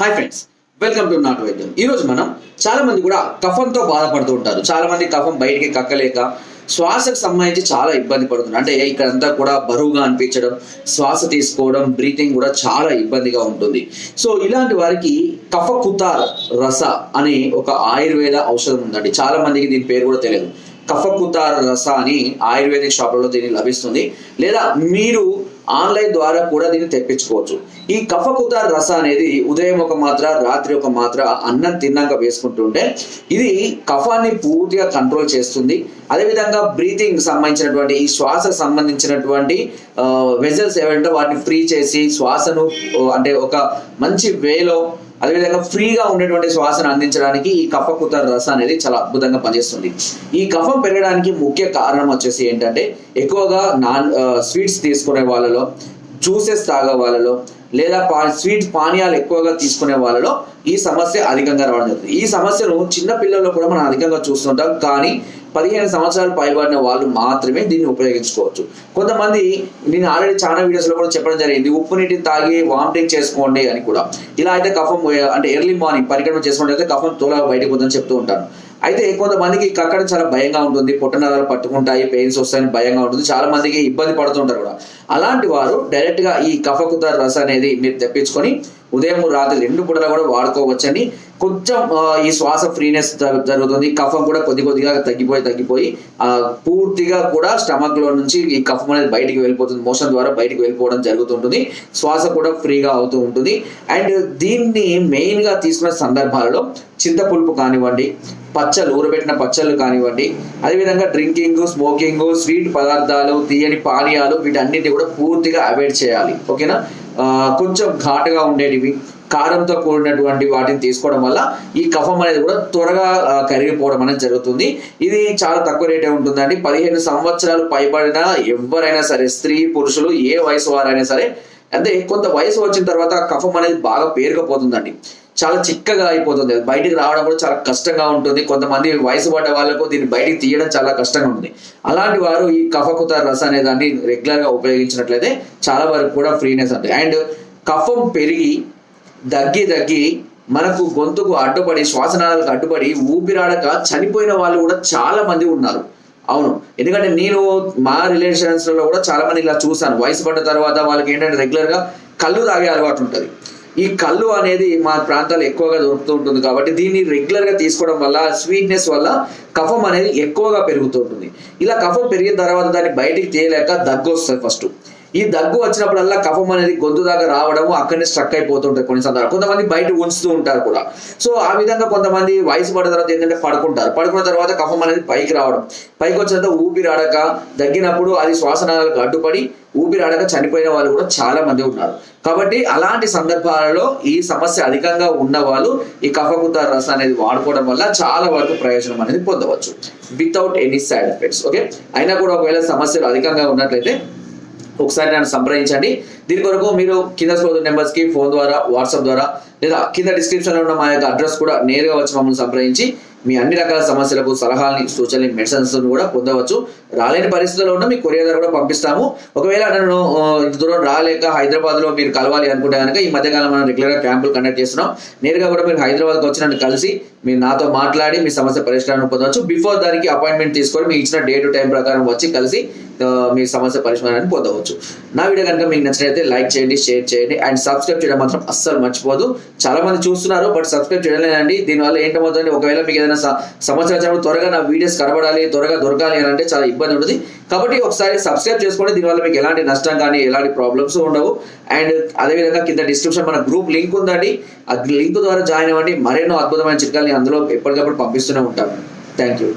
Hi friends welcome to నాటు వైద్యం ఈరోజు మనం చాలా మంది కూడా కఫంతో బాధపడుతూ ఉంటారు. చాలా మంది కఫం బయటికి కక్కలేక శ్వాసకు సంబంధించి చాలా ఇబ్బంది పడుతుంది అంటే ఇక్కడంతా కూడా బరువుగా అనిపించడం శ్వాస తీసుకోవడం బ్రీతింగ్ కూడా చాలా ఇబ్బందిగా ఉంటుంది. సో ఇలాంటి వారికి కఫ కుతార్ రస అనే ఒక ఆయుర్వేద ఔషధం ఉందండి. చాలా మందికి దీని పేరు కూడా తెలియదు. కఫకుతార్ రస అని ఆయుర్వేదిక్ షాపులలో దీన్ని లభిస్తుంది. లేదా మీరు ఆన్లైన్ ద్వారా కూడా దీన్ని తెప్పించుకోవచ్చు. ఈ కఫకుత రస అనేది ఉదయం ఒక మాత్ర రాత్రి ఒక మాత్ర అన్నం తిన్నాక వేసుకుంటుంటే ఇది కఫాన్ని పూర్తిగా కంట్రోల్ చేస్తుంది. అదేవిధంగా బ్రీతింగ్ సంబంధించినటువంటి ఈ శ్వాసకు సంబంధించినటువంటి వెజల్స్ ఏవంటే వాటిని ఫ్రీ చేసి శ్వాసను అంటే ఒక మంచి వేలో అదేవిధంగా ఫ్రీగా ఉండేటువంటి శ్వాసను అందించడానికి ఈ కఫకుత రస అనేది చాలా అద్భుతంగా పనిచేస్తుంది. ఈ కఫం పెరగడానికి ముఖ్య కారణం వచ్చేసి ఏంటంటే ఎక్కువగా నాన్ స్వీట్స్ తీసుకునే వాళ్ళలో జ్యూసెస్ తాగే వాళ్ళలో లేదా పా స్వీట్ పానీయాలు ఎక్కువగా తీసుకునే వాళ్ళలో ఈ సమస్య అధికంగా రావడం జరుగుతుంది. ఈ సమస్యను చిన్న పిల్లల్లో కూడా మనం అధికంగా చూస్తుంటాం. కానీ పదిహేను సంవత్సరాలు పైబడిన వాళ్ళు మాత్రమే దీన్ని ఉపయోగించుకోవచ్చు. కొంతమంది నేను ఆల్రెడీ చాలా వీడియోస్లో కూడా చెప్పడం జరిగింది. ఉప్పు నీటిని తాగి వామిటింగ్ చేసుకోండి అని కూడా. ఇలా అయితే కఫం అంటే ఎర్లీ మార్నింగ్ పరికరం చేసుకుంటే అయితే కఫం తోలా బయటకు పోతుందని చెప్తూ ఉంటాను. అయితే కొంతమందికి కక్కడం చాలా భయంగా ఉంటుంది పొట్టనరాలు పట్టుకుంటాయి పెయిన్స్ వస్తాయని భయంగా ఉంటుంది చాలా మందికి ఇబ్బంది పడుతుంటారు కూడా. అలాంటి వారు డైరెక్ట్గా ఈ కఫకుత రస అనేది మీరు తెప్పించుకొని ఉదయం రాత్రి రెండు పూటలు కూడా వాడుకోవచ్చని కొంచెం ఈ శ్వాస ఫ్రీనెస్ జరుగుతుంది. కఫం కూడా కొద్ది కొద్దిగా తగ్గిపోయి తగ్గిపోయి ఆ, పూర్తిగా కూడా స్టమక్లో నుంచి ఈ కఫం అనేది బయటికి వెళ్ళిపోతుంది. మోషన్ ద్వారా బయటికి వెళ్ళిపోవడం జరుగుతుంటుంది. శ్వాస కూడా ఫ్రీగా అవుతూ ఉంటుంది. అండ్ దీన్ని మెయిన్గా తీసుకున్న సందర్భాలలో చింతపులుపు కానివ్వండి పచ్చలు ఊరబెట్టిన పచ్చళ్ళు కానివ్వండి అదేవిధంగా డ్రింకింగ్ స్మోకింగ్ స్వీట్ పదార్థాలు తీయని పానీయాలు వీటన్నిటిని కూడా పూర్తిగా అవాయిడ్ చేయాలి. ఓకేనా? కొంచెం ఘాటుగా ఉండేటివి కారంతో కూడినటువంటి వాటిని తీసుకోవడం వల్ల ఈ కఫం అనేది కూడా త్వరగా కరిగిపోవడం అనేది జరుగుతుంది. ఇది చాలా తక్కువ రేటే ఉంటుందండి. పదిహేను సంవత్సరాలు పైబడిన ఎవరైనా సరే స్త్రీ పురుషులు ఏ వయసు వారైనా సరే అంటే కొంత వయసు వచ్చిన తర్వాత కఫం అనేది బాగా పేరుకపోతుందండి. చాలా చిక్కగా అయిపోతుంది. బయటికి రావడం కూడా చాలా కష్టంగా ఉంటుంది. కొంతమంది వయసు పడ్డ వాళ్ళకు దీన్ని బయటికి తీయడం చాలా కష్టంగా ఉంటుంది. అలాంటి వారు ఈ కఫకుత రస అనే దాన్ని రెగ్యులర్గా ఉపయోగించినట్లయితే చాలా వరకు కూడా ఫ్రీనెస్ ఉంటుంది అండ్ కఫం పెరిగి దగ్గి దగ్గి మనకు గొంతుకు అడ్డుపడి శ్వాసనాళాలకు అడ్డుపడి ఊపిరాడక చనిపోయిన వాళ్ళు కూడా చాలా మంది ఉన్నారు. అవును. ఎందుకంటే నేను మా రిలేషన్స్లో కూడా చాలా మంది ఇలా చూసాను వయసు పడ్డ తర్వాత వాళ్ళకి ఏంటంటే రెగ్యులర్గా కళ్ళు తాగే అలవాటు ఉంటుంది. ఈ కళ్ళు అనేది మా ప్రాంతాలు ఎక్కువగా దొరుకుతూ ఉంటుంది కాబట్టి దీన్ని రెగ్యులర్గా తీసుకోవడం వల్ల స్వీట్నెస్ వల్ల కఫం అనేది ఎక్కువగా పెరుగుతూ ఉంటుంది. ఇలా కఫం పెరిగిన తర్వాత దాన్ని బయటికి తీయలేక దగ్గు వస్తుంది ఫస్ట్ ఈ దగ్గు వచ్చినప్పుడల్లా కఫం అనేది గొంతు దాకా రావడము అక్కడనే స్ట్రక్ అయిపోతుంటాయి కొన్ని సందర్భాలు. కొంతమంది బయట ఉంచుతూ ఉంటారు కూడా. సో ఆ విధంగా కొంతమంది వయసు పడిన తర్వాత ఏంటంటే పడుకుంటారు. పడుకున్న తర్వాత కఫం అనేది పైకి రావడం. పైకి వచ్చినంత ఊపిరి ఆడక దగ్గినప్పుడు అది శ్వాసనాలకు అడ్డుపడి ఊపిరి ఆడక చనిపోయిన వాళ్ళు కూడా చాలా మంది ఉన్నారు. కాబట్టి అలాంటి సందర్భాలలో ఈ సమస్య అధికంగా ఉన్న వాళ్ళు ఈ కఫగుత రసం అనేది వాడుకోవడం వల్ల చాలా వరకు ప్రయోజనం అనేది పొందవచ్చు. Without any side effects okay అయినా కూడా ఒకవేళ సమస్యలు అధికంగా ఉన్నట్లయితే ఒకసారి నన్ను సంప్రదించండి. దీని కొరకు మీరు కింద స్క్రోల్ నెంబర్స్కి ఫోన్ ద్వారా వాట్సాప్ ద్వారా లేదా కింద డిస్క్రిప్షన్లో ఉన్న మా యొక్క అడ్రస్ కూడా నేరుగా వచ్చి మమ్మల్ని సంప్రదించి మీ అన్ని రకాల సమస్యలకు సలహాలని సూచనలు మెడిసిన్స్ కూడా పొందవచ్చు. రాలేని పరిస్థితుల్లో ఉన్న మీ కొరియర్ ద్వారా కూడా పంపిస్తాము. ఒకవేళ నన్ను ఇంత దూరం రాలేక హైదరాబాద్లో మీరు కలవాలి అనుకుంటే కనుక ఈ మధ్యకాలం మనం రెగ్యులర్గా క్యాంపులు కండక్ట్ చేస్తున్నాం. నేరుగా కూడా మీరు హైదరాబాద్కి వచ్చి నన్ను కలిసి మీరు నాతో మాట్లాడి మీ సమస్య పరిష్కారం పొందవచ్చు. బిఫోర్ దానికి అపాయింట్మెంట్ తీసుకొని మీ ఇచ్చిన డే టు టైం ప్రకారం వచ్చి కలిసి మీ సమస్య పరిష్కారాన్ని పొందవచ్చు. నా వీడియో కనుక మీకు నచ్చినట్లయితే లైక్ చేయండి షేర్ చేయండి అండ్ సబ్స్క్రైబ్ చేయడం మాత్రం అస్సలు మర్చిపోదు చాలా మంది చూస్తున్నారు బట్ సబ్స్క్రైబ్ చేయలేదండి దీనివల్ల ఏంటవుతుంది ఒకవేళ మీకు ఏదైనా సమస్య వచ్చినప్పుడు త్వరగా నా వీడియోస్ కనబడాలి త్వరగా దొరకాలి అని అంటే చాలా ఇబ్బంది ఉంటుంది. కాబట్టి ఒకసారి సబ్స్క్రైబ్ చేసుకోండి దీనివల్ల మీకు ఎలాంటి నష్టం కానీ ఎలాంటి ప్రాబ్లమ్స్ ఉండవు. అండ్ అదేవిధంగా కింద డిస్క్రిప్షన్ మన గ్రూప్ లింక్ ఉందండి. ఆ లింక్ ద్వారా జాయిన్ అవ్వండి. మరెన్నో అద్భుతమైన చిట్కాలని అందులో ఎప్పటికప్పుడు పంపిస్తూనే ఉంటాను థ్యాంక్ యూ.